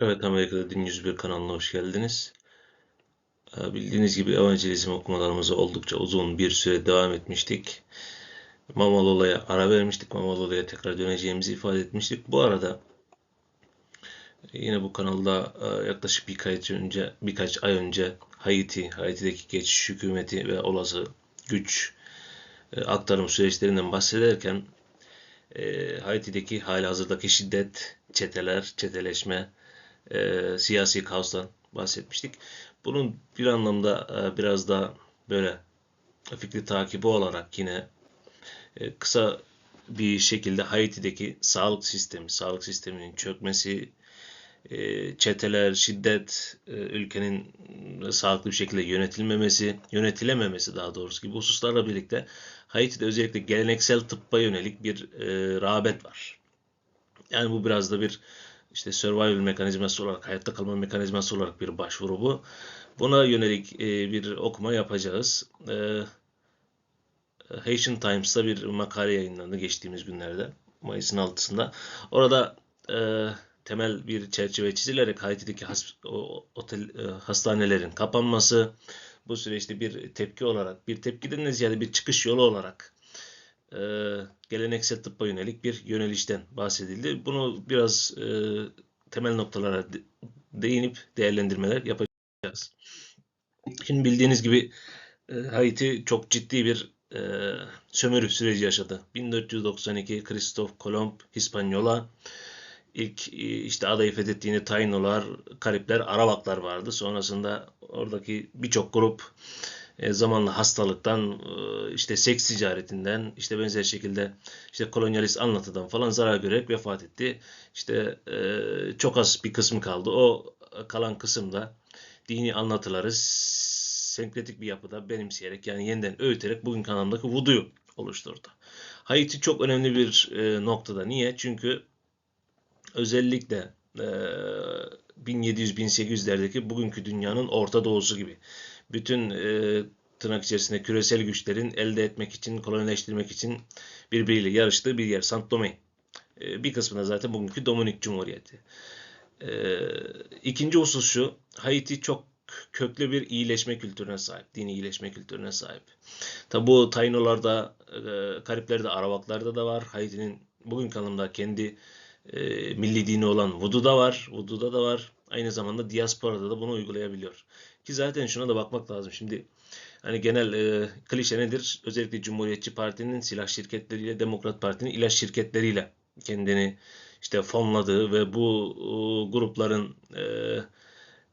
Evet Amerika'da Din 101 kanalına hoş geldiniz. Ee, Bildiğiniz gibi evangelizm okumalarımıza oldukça uzun bir süre devam etmiştik. Mamalola'ya ara vermiştik. Mamalola'ya tekrar döneceğimizi ifade etmiştik. Bu arada yine bu kanalda e, yaklaşık birkaç önce birkaç ay önce Haiti, Haiti'deki geçiş hükümeti ve olası güç e, aktarım süreçlerinden bahsederken e, Haiti'deki hali hazırdaki şiddet, çeteler, çeteleşme, e, siyasi kaostan bahsetmiştik. Bunun bir anlamda e, biraz da böyle fikri takibi olarak yine e, kısa bir şekilde Haiti'deki sağlık sistemi, sağlık sisteminin çökmesi, e, çeteler, şiddet, e, ülkenin sağlıklı bir şekilde yönetilmemesi, yönetilememesi daha doğrusu gibi hususlarla birlikte Haiti'de özellikle geleneksel tıbba yönelik bir e, rağbet var. Yani bu biraz da bir işte survival mekanizması olarak, hayatta kalma mekanizması olarak bir başvuru bu. Buna yönelik e, bir okuma yapacağız. E, Haitian Times'ta bir makale yayınlandı geçtiğimiz günlerde. Mayıs'ın 6'sında. Orada e, temel bir çerçeve çizilerek Haiti'deki has, otel, e, hastanelerin kapanması, bu süreçte bir tepki olarak, bir tepkiden de ziyade bir çıkış yolu olarak e, geleneksel tıbba yönelik bir yönelişten bahsedildi. Bunu biraz e, temel noktalara de, değinip değerlendirmeler yapacağız. Şimdi bildiğiniz gibi e, Haiti çok ciddi bir e, sömürü süreci yaşadı. 1492 Kristof Kolomb Hispanyola ilk işte adayı fethettiğinde Tainolar, Karipler, Arawaklar vardı. Sonrasında oradaki birçok grup e, zamanla hastalıktan, e, işte seks ticaretinden, işte benzer şekilde işte kolonyalist anlatıdan falan zarar görerek vefat etti. İşte e, çok az bir kısmı kaldı. O kalan kısımda dini anlatıları senkretik bir yapıda benimseyerek yani yeniden öğüterek bugünkü anlamdaki vuduyu oluşturdu. Haiti çok önemli bir noktada. Niye? Çünkü özellikle 1700-1800'lerdeki bugünkü dünyanın Orta Doğusu gibi bütün e, tırnak içerisinde küresel güçlerin elde etmek için, kolonileştirmek için birbiriyle yarıştığı bir yer. Saint Domingue. E, bir kısmında zaten bugünkü Dominik Cumhuriyeti. E, ikinci husus şu. Haiti çok köklü bir iyileşme kültürüne sahip. Dini iyileşme kültürüne sahip. Tabi bu Tainolarda, e, Karipler'de, Arawaklar'da da var. Haiti'nin bugün anlamda kendi e, milli dini olan Voodoo'da var. Voodoo'da da var. Aynı zamanda diasporada da bunu uygulayabiliyor. Ki zaten şuna da bakmak lazım. Şimdi hani genel e, klişe nedir? Özellikle Cumhuriyetçi Parti'nin silah şirketleriyle, Demokrat Parti'nin ilaç şirketleriyle kendini işte fonladığı ve bu e, grupların e,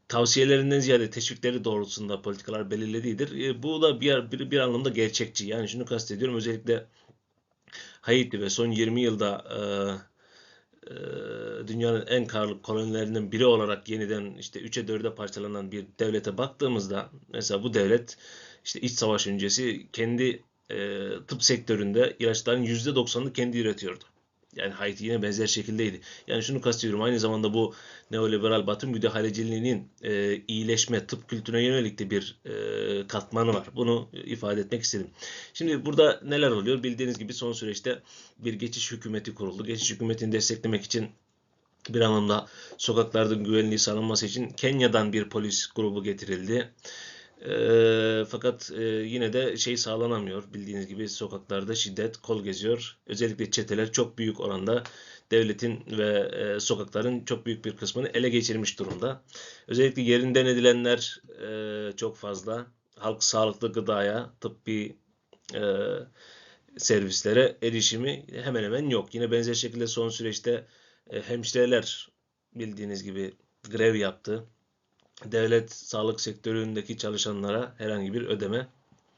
tavsiyelerinden ziyade teşvikleri doğrultusunda politikalar belirlediğidir. E, bu da bir, bir, bir anlamda gerçekçi. Yani şunu kastediyorum özellikle Haiti ve son 20 yılda e, dünyanın en karlı kolonilerinden biri olarak yeniden işte 3'e 4'e parçalanan bir devlete baktığımızda mesela bu devlet işte iç savaş öncesi kendi e, tıp sektöründe ilaçların %90'ını kendi üretiyordu. Yani Haiti yine benzer şekildeydi. Yani şunu kastediyorum aynı zamanda bu neoliberal batı müdahaleciliğinin e, iyileşme, tıp kültürüne yönelik de bir e, katmanı var. Bunu ifade etmek istedim. Şimdi burada neler oluyor? Bildiğiniz gibi son süreçte bir geçiş hükümeti kuruldu. Geçiş hükümetini desteklemek için bir anlamda sokaklarda güvenliği sağlanması için Kenya'dan bir polis grubu getirildi. Fakat yine de şey sağlanamıyor. Bildiğiniz gibi sokaklarda şiddet kol geziyor. Özellikle çeteler çok büyük oranda devletin ve sokakların çok büyük bir kısmını ele geçirmiş durumda. Özellikle yerinden edilenler e, çok fazla. Halk sağlıklı gıdaya, tıbbi servislere erişimi hemen hemen yok. Yine benzer şekilde son süreçte hemşireler bildiğiniz gibi grev yaptı devlet sağlık sektöründeki çalışanlara herhangi bir ödeme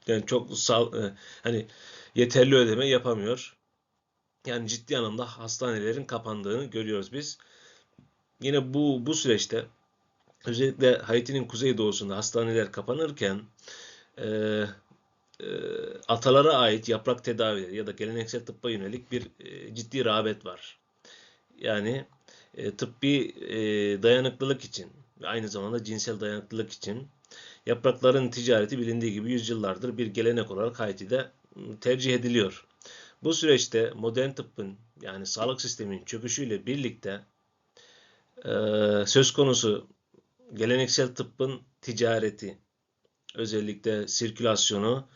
yani çok sağ, e, hani yeterli ödeme yapamıyor. Yani ciddi anlamda hastanelerin kapandığını görüyoruz biz. Yine bu bu süreçte özellikle Haiti'nin kuzeydoğusunda hastaneler kapanırken e, e, atalara ait yaprak tedavileri ya da geleneksel tıbba yönelik bir e, ciddi rağbet var. Yani e, tıbbi e, dayanıklılık için ve aynı zamanda cinsel dayanıklılık için yaprakların ticareti bilindiği gibi yüzyıllardır bir gelenek olarak Haiti'de ıı, tercih ediliyor. Bu süreçte modern tıbbın yani sağlık sisteminin çöküşüyle birlikte Ee, söz konusu geleneksel tıbbın ticareti, özellikle sirkülasyonu,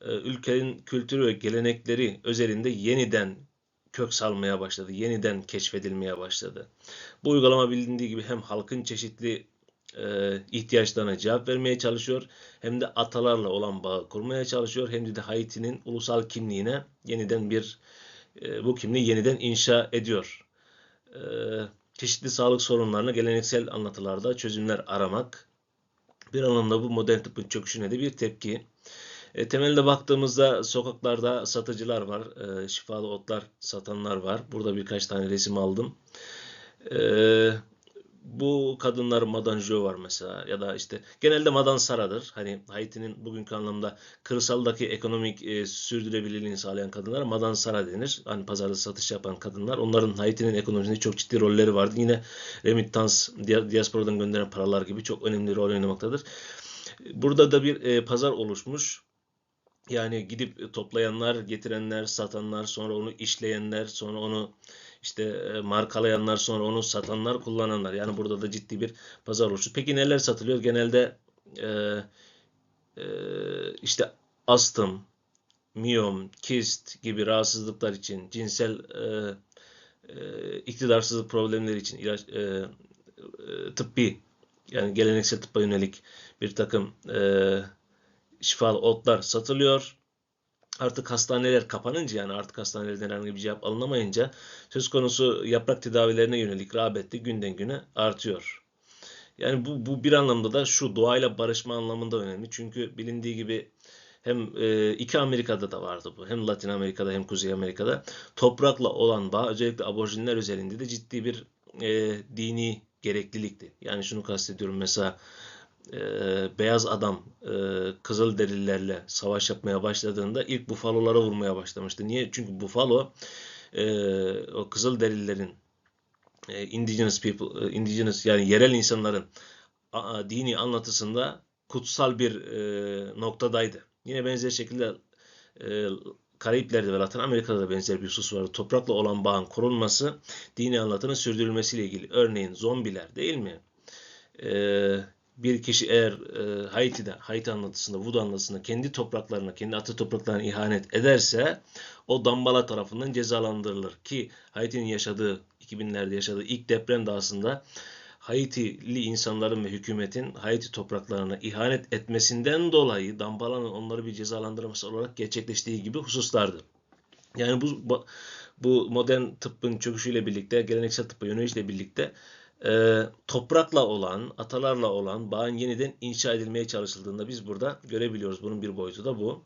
e, ülkenin kültürü ve gelenekleri özelinde yeniden kök salmaya başladı, yeniden keşfedilmeye başladı. Bu uygulama bilindiği gibi hem halkın çeşitli e, ihtiyaçlarına cevap vermeye çalışıyor, hem de atalarla olan bağı kurmaya çalışıyor, hem de Haiti'nin ulusal kimliğine yeniden bir e, bu kimliği yeniden inşa ediyor. E, çeşitli sağlık sorunlarına geleneksel anlatılarda çözümler aramak bir anlamda bu modern tıbbın çöküşüne de bir tepki. E, temelde baktığımızda sokaklarda satıcılar var, e, şifalı otlar satanlar var. Burada birkaç tane resim aldım. E, bu kadınlar Madanjo var mesela ya da işte genelde Madansara'dır. Hani Haiti'nin bugünkü anlamda kırsaldaki ekonomik e, sürdürülebilirliğini sağlayan kadınlara Madansara denir. Hani pazarda satış yapan kadınlar. Onların Haiti'nin ekonomisinde çok ciddi rolleri vardı. Yine remittans, diasporadan gönderen paralar gibi çok önemli rol oynamaktadır. Burada da bir e, pazar oluşmuş. Yani gidip toplayanlar, getirenler, satanlar, sonra onu işleyenler, sonra onu işte e, markalayanlar, sonra onu satanlar, kullananlar. Yani burada da ciddi bir pazar oluştu. Peki neler satılıyor? Genelde e, e, işte astım, miyom, kist gibi rahatsızlıklar için, cinsel e, e, iktidarsızlık problemleri için ilaç, e, e, tıbbi yani geleneksel tıbba yönelik bir takım e, şifalı otlar satılıyor. Artık hastaneler kapanınca yani artık hastanelerden herhangi bir cevap alınamayınca söz konusu yaprak tedavilerine yönelik rağbet de günden güne artıyor. Yani bu, bu bir anlamda da şu doğayla barışma anlamında önemli. Çünkü bilindiği gibi hem e, iki Amerika'da da vardı bu. Hem Latin Amerika'da hem Kuzey Amerika'da toprakla olan bağ özellikle aborjinler özelinde de ciddi bir e, dini gereklilikti. Yani şunu kastediyorum mesela e, beyaz adam e, kızıl derilerle savaş yapmaya başladığında ilk bufalolara vurmaya başlamıştı. Niye? Çünkü bufalo e, o kızıl derilerin e, indigenous people, e, indigenous yani yerel insanların a, dini anlatısında kutsal bir e, noktadaydı. Yine benzer şekilde e, Karayipler'de ve Latin Amerika'da da benzer bir husus vardı. Toprakla olan bağın korunması, dini anlatının sürdürülmesiyle ilgili. Örneğin zombiler değil mi? Ee, bir kişi eğer e, Haiti'de, Haiti anlatısında, Voodoo anlatısında kendi topraklarına, kendi atı topraklarına ihanet ederse o Dambala tarafından cezalandırılır. Ki Haiti'nin yaşadığı, 2000'lerde yaşadığı ilk deprem de aslında Haitili insanların ve hükümetin Haiti topraklarına ihanet etmesinden dolayı Dambala'nın onları bir cezalandırması olarak gerçekleştiği gibi hususlardı. Yani bu bu modern tıbbın çöküşüyle birlikte, geleneksel tıbba yönelişle birlikte e, toprakla olan, atalarla olan bağın yeniden inşa edilmeye çalışıldığında biz burada görebiliyoruz. Bunun bir boyutu da bu.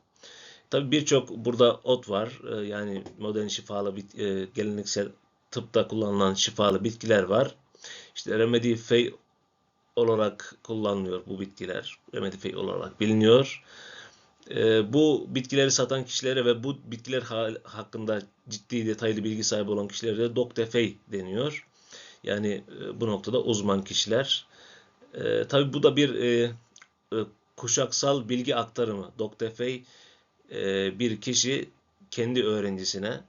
Tabi birçok burada ot var. E, yani modern şifalı, e, geleneksel tıpta kullanılan şifalı bitkiler var. İşte remedy fey olarak kullanılıyor bu bitkiler. Remedy fey olarak biliniyor. E, bu bitkileri satan kişilere ve bu bitkiler hakkında ciddi detaylı bilgi sahibi olan kişilere de Doktefey deniyor. Yani e, bu noktada uzman kişiler. E, tabii bu da bir e, e, kuşaksal bilgi aktarımı. Doktefey e, bir kişi kendi öğrencisine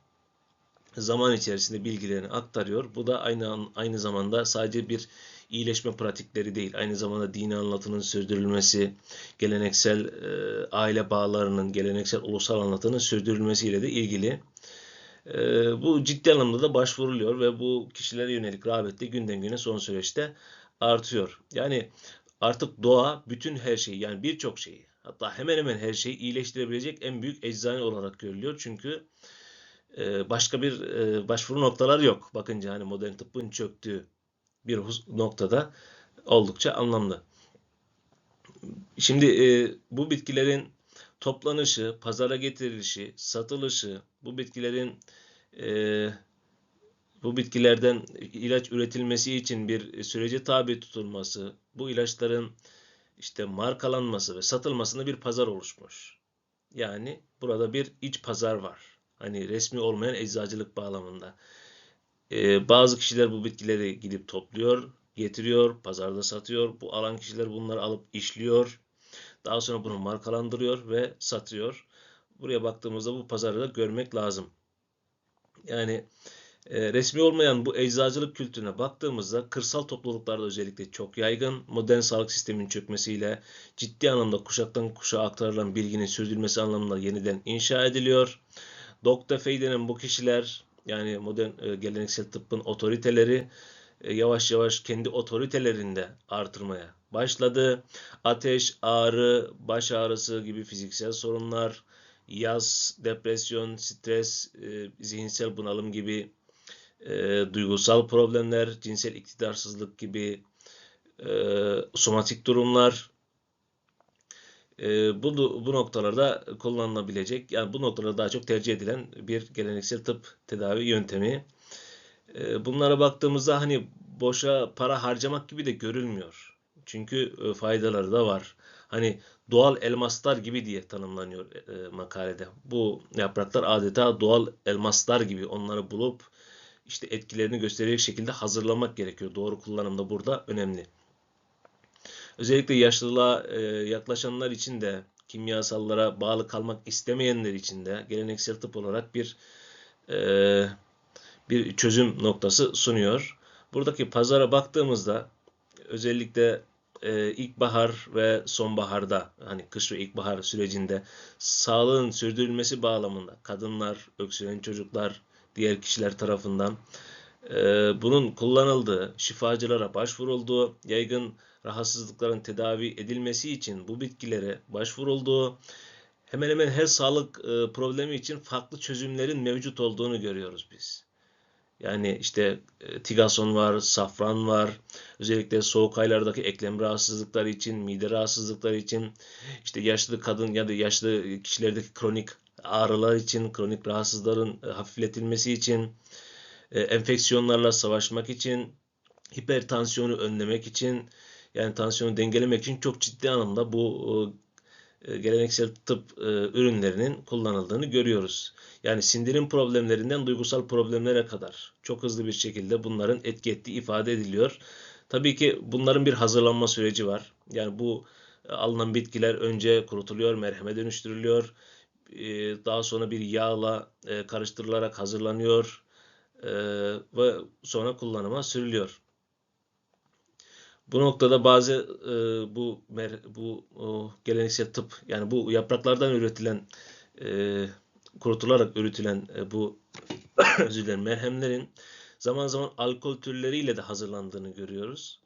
zaman içerisinde bilgilerini aktarıyor. Bu da aynı aynı zamanda sadece bir iyileşme pratikleri değil, aynı zamanda dini anlatının sürdürülmesi, geleneksel e, aile bağlarının, geleneksel ulusal anlatının sürdürülmesiyle de ilgili. E, bu ciddi anlamda da başvuruluyor ve bu kişilere yönelik rağbet de günden güne son süreçte artıyor. Yani artık doğa bütün her şeyi yani birçok şeyi hatta hemen hemen her şeyi iyileştirebilecek en büyük eczane olarak görülüyor. Çünkü ee, başka bir e, başvuru noktaları yok. Bakınca hani modern tıbbın çöktüğü bir noktada oldukça anlamlı. Şimdi e, bu bitkilerin toplanışı, pazara getirilişi, satılışı, bu bitkilerin e, bu bitkilerden ilaç üretilmesi için bir sürece tabi tutulması, bu ilaçların işte markalanması ve satılmasında bir pazar oluşmuş. Yani burada bir iç pazar var. Hani resmi olmayan eczacılık bağlamında. Ee, bazı kişiler bu bitkileri gidip topluyor, getiriyor, pazarda satıyor. Bu alan kişiler bunları alıp işliyor. Daha sonra bunu markalandırıyor ve satıyor. Buraya baktığımızda bu pazarı da görmek lazım. Yani E, resmi olmayan bu eczacılık kültürüne baktığımızda kırsal topluluklarda özellikle çok yaygın. Modern sağlık sisteminin çökmesiyle ciddi anlamda kuşaktan kuşağa aktarılan bilginin sürdürülmesi anlamında yeniden inşa ediliyor. Doktor Fey denen bu kişiler yani modern e, geleneksel tıbbın otoriteleri e, yavaş yavaş kendi otoritelerinde artırmaya başladı. Ateş, ağrı, baş ağrısı gibi fiziksel sorunlar, yaz, depresyon, stres, e, zihinsel bunalım gibi e, duygusal problemler, cinsel iktidarsızlık gibi e, somatik durumlar bu, bu noktalarda kullanılabilecek yani bu noktalarda daha çok tercih edilen bir geleneksel tıp tedavi yöntemi. Bunlara baktığımızda hani boşa para harcamak gibi de görülmüyor. Çünkü e, faydaları da var. Hani doğal elmaslar gibi diye tanımlanıyor e, makalede. Bu yapraklar adeta doğal elmaslar gibi onları bulup işte etkilerini gösterecek şekilde hazırlamak gerekiyor. Doğru kullanım da burada önemli. Özellikle yaşlılığa e, yaklaşanlar için de kimyasallara bağlı kalmak istemeyenler için de geleneksel tıp olarak bir e, bir çözüm noktası sunuyor. Buradaki pazara baktığımızda özellikle e, ilkbahar ve sonbaharda hani kış ve ilkbahar sürecinde sağlığın sürdürülmesi bağlamında kadınlar, öksüren çocuklar, diğer kişiler tarafından e, bunun kullanıldığı, şifacılara başvurulduğu, yaygın rahatsızlıkların tedavi edilmesi için bu bitkilere başvurulduğu, hemen hemen her sağlık e, problemi için farklı çözümlerin mevcut olduğunu görüyoruz biz. Yani işte e, tigason var, safran var. Özellikle soğuk aylardaki eklem rahatsızlıkları için, mide rahatsızlıkları için, işte yaşlı kadın ya da yaşlı kişilerdeki kronik ağrılar için, kronik rahatsızların e, hafifletilmesi için, e, enfeksiyonlarla savaşmak için, hipertansiyonu önlemek için, yani tansiyonu dengelemek için çok ciddi anlamda bu geleneksel tıp ürünlerinin kullanıldığını görüyoruz. Yani sindirim problemlerinden duygusal problemlere kadar çok hızlı bir şekilde bunların etki ettiği ifade ediliyor. Tabii ki bunların bir hazırlanma süreci var. Yani bu alınan bitkiler önce kurutuluyor, merheme dönüştürülüyor e, daha sonra bir yağla e, karıştırılarak hazırlanıyor e, ve sonra kullanıma sürülüyor. Bu noktada bazı bu bu geleneksel tıp yani bu yapraklardan üretilen kurutularak üretilen bu özür merhemlerin zaman zaman alkol türleriyle de hazırlandığını görüyoruz.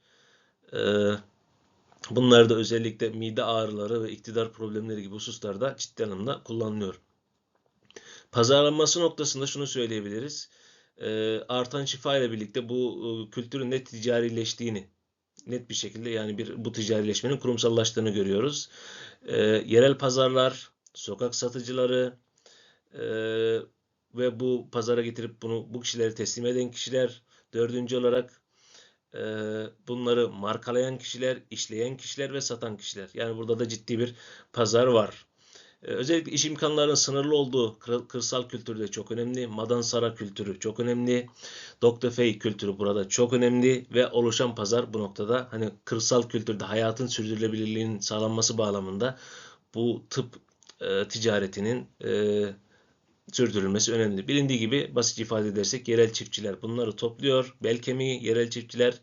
Bunlar da özellikle mide ağrıları ve iktidar problemleri gibi hususlarda ciddi anlamda kullanılıyor. Pazarlanması noktasında şunu söyleyebiliriz. E, artan şifa ile birlikte bu e, kültürün net ticarileştiğini net bir şekilde yani bir bu ticarileşmenin kurumsallaştığını görüyoruz. E, yerel pazarlar, sokak satıcıları e, ve bu pazara getirip bunu bu kişileri teslim eden kişiler dördüncü olarak bunları markalayan kişiler, işleyen kişiler ve satan kişiler. Yani burada da ciddi bir pazar var. Özellikle iş imkanlarının sınırlı olduğu kırsal kültürde çok önemli. Madansara kültürü çok önemli. Dr. Fey kültürü burada çok önemli ve oluşan pazar bu noktada hani kırsal kültürde hayatın sürdürülebilirliğinin sağlanması bağlamında bu tıp e, ticaretinin e, sürdürülmesi önemli. Bilindiği gibi basit ifade edersek yerel çiftçiler bunları topluyor. Bel kemiği yerel çiftçiler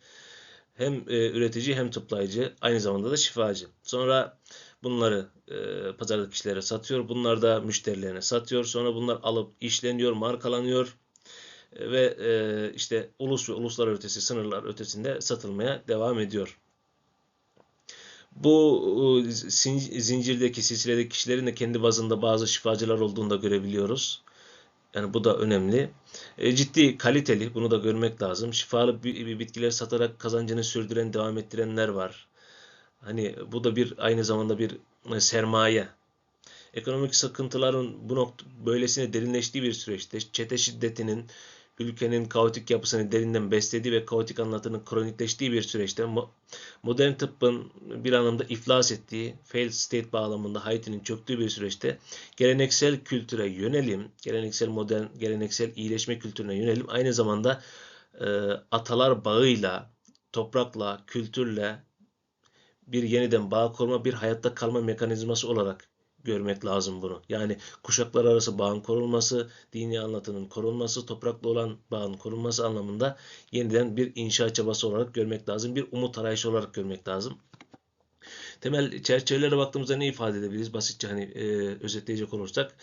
hem e, üretici hem toplayıcı aynı zamanda da şifacı. Sonra bunları e, pazardaki kişilere satıyor. Bunlar da müşterilerine satıyor. Sonra bunlar alıp işleniyor, markalanıyor e, ve e, işte ulus ve uluslar ötesi sınırlar ötesinde satılmaya devam ediyor. Bu zincirdeki, silsiledeki kişilerin de kendi bazında bazı şifacılar olduğunu da görebiliyoruz. Yani bu da önemli. E, ciddi, kaliteli, bunu da görmek lazım. Şifalı bitkiler satarak kazancını sürdüren, devam ettirenler var. Hani bu da bir aynı zamanda bir e, sermaye. Ekonomik sıkıntıların bu nokta böylesine derinleştiği bir süreçte çete şiddetinin ülkenin kaotik yapısını derinden beslediği ve kaotik anlatının kronikleştiği bir süreçte modern tıbbın bir anlamda iflas ettiği, failed state bağlamında Haiti'nin çöktüğü bir süreçte geleneksel kültüre yönelim, geleneksel modern, geleneksel iyileşme kültürüne yönelim aynı zamanda e, atalar bağıyla, toprakla, kültürle bir yeniden bağ kurma, bir hayatta kalma mekanizması olarak görmek lazım bunu. Yani kuşaklar arası bağın korunması, dini anlatının korunması, toprakla olan bağın korunması anlamında yeniden bir inşa çabası olarak görmek lazım. Bir umut arayışı olarak görmek lazım. Temel çerçevelere baktığımızda ne ifade edebiliriz? Basitçe hani e, özetleyecek olursak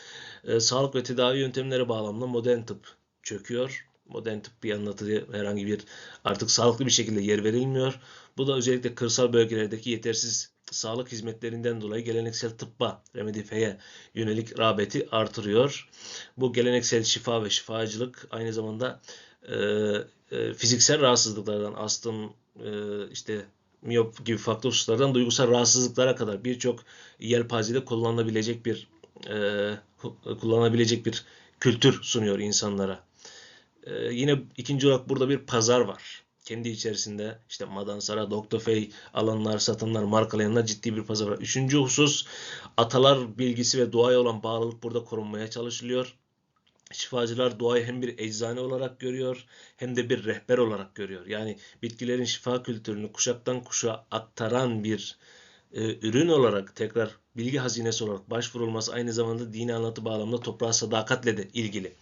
e, sağlık ve tedavi yöntemleri bağlamında modern tıp çöküyor. Modern tıp bir anlatıya herhangi bir artık sağlıklı bir şekilde yer verilmiyor. Bu da özellikle kırsal bölgelerdeki yetersiz sağlık hizmetlerinden dolayı geleneksel tıbba, remedifeye yönelik rağbeti artırıyor. Bu geleneksel şifa ve şifacılık aynı zamanda e, e, fiziksel rahatsızlıklardan, astım, e, işte miyop gibi farklı hususlardan duygusal rahatsızlıklara kadar birçok yelpazede kullanılabilecek bir e, kullanabilecek bir kültür sunuyor insanlara. E, yine ikinci olarak burada bir pazar var. Kendi içerisinde işte Madansara, Dr. Fey alanlar, satanlar, markalayanlar ciddi bir pazar var. Üçüncü husus atalar bilgisi ve doğaya olan bağlılık burada korunmaya çalışılıyor. Şifacılar doğayı hem bir eczane olarak görüyor hem de bir rehber olarak görüyor. Yani bitkilerin şifa kültürünü kuşaktan kuşağa aktaran bir e, ürün olarak tekrar bilgi hazinesi olarak başvurulması aynı zamanda dini anlatı bağlamında toprağa sadakatle de ilgili.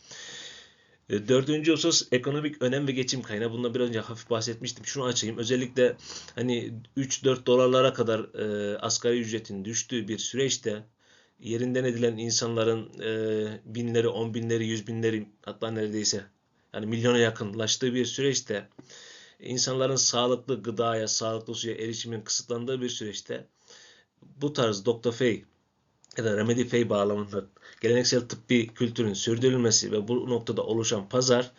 E, dördüncü husus ekonomik önem ve geçim kaynağı. Bundan bir önce hafif bahsetmiştim. Şunu açayım. Özellikle hani 3-4 dolarlara kadar e, asgari ücretin düştüğü bir süreçte yerinden edilen insanların e, binleri, on binleri, yüz binleri hatta neredeyse yani milyona yakınlaştığı bir süreçte insanların sağlıklı gıdaya, sağlıklı suya erişimin kısıtlandığı bir süreçte bu tarz Dr. Fay ya da Remedy Fay bağlamında geleneksel tıbbi kültürün sürdürülmesi ve bu noktada oluşan pazar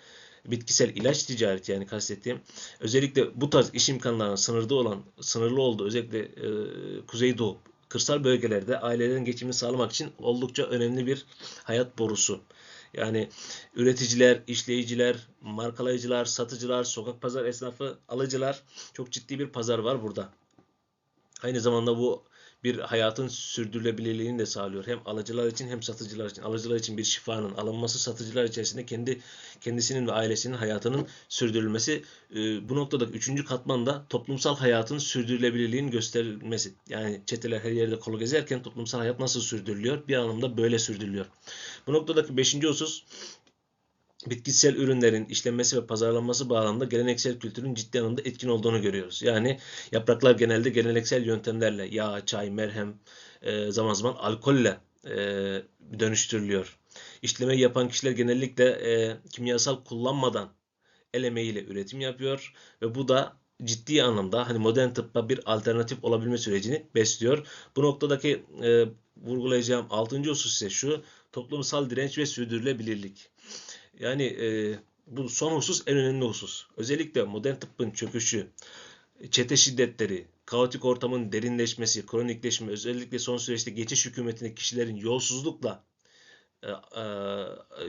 bitkisel ilaç ticareti yani kastettiğim özellikle bu tarz iş imkanlarının sınırlı olan sınırlı olduğu özellikle e, Kuzeydoğu kırsal bölgelerde ailelerin geçimini sağlamak için oldukça önemli bir hayat borusu. Yani üreticiler, işleyiciler, markalayıcılar, satıcılar, sokak pazar esnafı, alıcılar çok ciddi bir pazar var burada. Aynı zamanda bu bir hayatın sürdürülebilirliğini de sağlıyor. Hem alıcılar için hem satıcılar için. Alıcılar için bir şifanın alınması, satıcılar içerisinde kendi kendisinin ve ailesinin hayatının sürdürülmesi. E, bu noktada üçüncü katmanda toplumsal hayatın sürdürülebilirliğinin gösterilmesi. Yani çeteler her yerde kolu gezerken toplumsal hayat nasıl sürdürülüyor? Bir anlamda böyle sürdürülüyor. Bu noktadaki beşinci husus bitkisel ürünlerin işlenmesi ve pazarlanması bağlamında geleneksel kültürün ciddi anlamda etkin olduğunu görüyoruz. Yani yapraklar genelde geleneksel yöntemlerle yağ, çay, merhem, e, zaman zaman alkolle e, dönüştürülüyor. İşleme yapan kişiler genellikle e, kimyasal kullanmadan el emeğiyle üretim yapıyor ve bu da ciddi anlamda hani modern tıbba bir alternatif olabilme sürecini besliyor. Bu noktadaki e, vurgulayacağım 6. husus ise şu toplumsal direnç ve sürdürülebilirlik. Yani e, bu son husus en önemli husus. Özellikle modern tıbbın çöküşü, çete şiddetleri, kaotik ortamın derinleşmesi, kronikleşme, özellikle son süreçte geçiş hükümetindeki kişilerin yolsuzlukla e, e,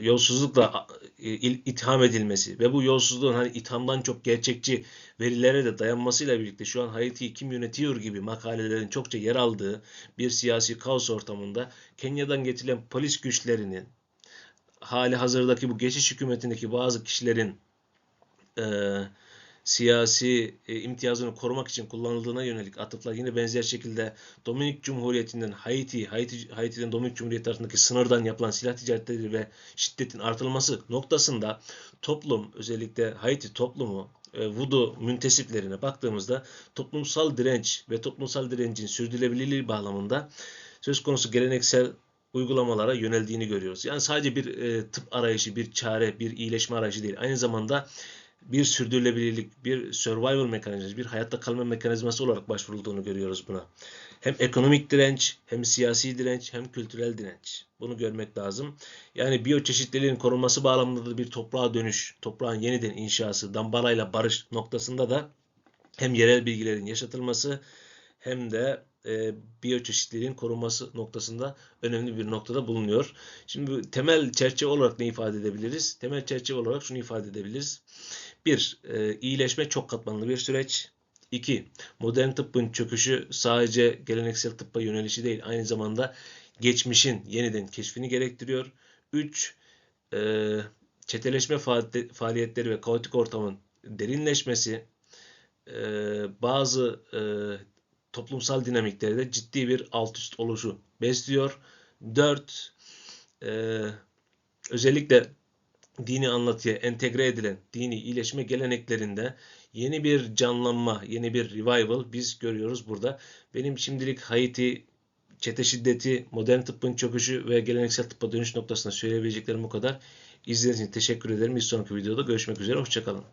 yolsuzlukla e, itham edilmesi ve bu yolsuzluğun hani ithamdan çok gerçekçi verilere de dayanmasıyla birlikte şu an Haiti'yi kim yönetiyor gibi makalelerin çokça yer aldığı bir siyasi kaos ortamında Kenya'dan getirilen polis güçlerinin hali hazırdaki bu geçiş hükümetindeki bazı kişilerin e, siyasi e, imtiyazını korumak için kullanıldığına yönelik atıflar yine benzer şekilde Dominik Cumhuriyeti'nden Haiti, Haiti Haiti'den Dominik Cumhuriyeti arasındaki sınırdan yapılan silah ticaretleri ve şiddetin artırılması noktasında toplum özellikle Haiti toplumu e, Voodoo müntesiplerine baktığımızda toplumsal direnç ve toplumsal direncin sürdürülebilirliği bağlamında söz konusu geleneksel uygulamalara yöneldiğini görüyoruz. Yani sadece bir e, tıp arayışı, bir çare, bir iyileşme arayışı değil. Aynı zamanda bir sürdürülebilirlik, bir survival mekanizması, bir hayatta kalma mekanizması olarak başvurulduğunu görüyoruz buna. Hem ekonomik direnç, hem siyasi direnç, hem kültürel direnç. Bunu görmek lazım. Yani biyoçeşitliliğin korunması bağlamında da bir toprağa dönüş, toprağın yeniden inşası, dambalayla barış noktasında da hem yerel bilgilerin yaşatılması hem de e, biyoçeşitliliğin korunması noktasında önemli bir noktada bulunuyor. Şimdi temel çerçeve olarak ne ifade edebiliriz? Temel çerçeve olarak şunu ifade edebiliriz. Bir, e, iyileşme çok katmanlı bir süreç. İki, modern tıbbın çöküşü sadece geleneksel tıbba yönelişi değil, aynı zamanda geçmişin yeniden keşfini gerektiriyor. Üç, e, çeteleşme faaliyetleri ve kaotik ortamın derinleşmesi, e, bazı e, toplumsal dinamiklerde ciddi bir alt üst oluşu besliyor. 4 e, özellikle dini anlatıya entegre edilen dini iyileşme geleneklerinde yeni bir canlanma, yeni bir revival biz görüyoruz burada. Benim şimdilik Haiti çete şiddeti, modern tıbbın çöküşü ve geleneksel tıbba dönüş noktasında söyleyebileceklerim bu kadar. İzlediğiniz için teşekkür ederim. Bir sonraki videoda görüşmek üzere. Hoşçakalın.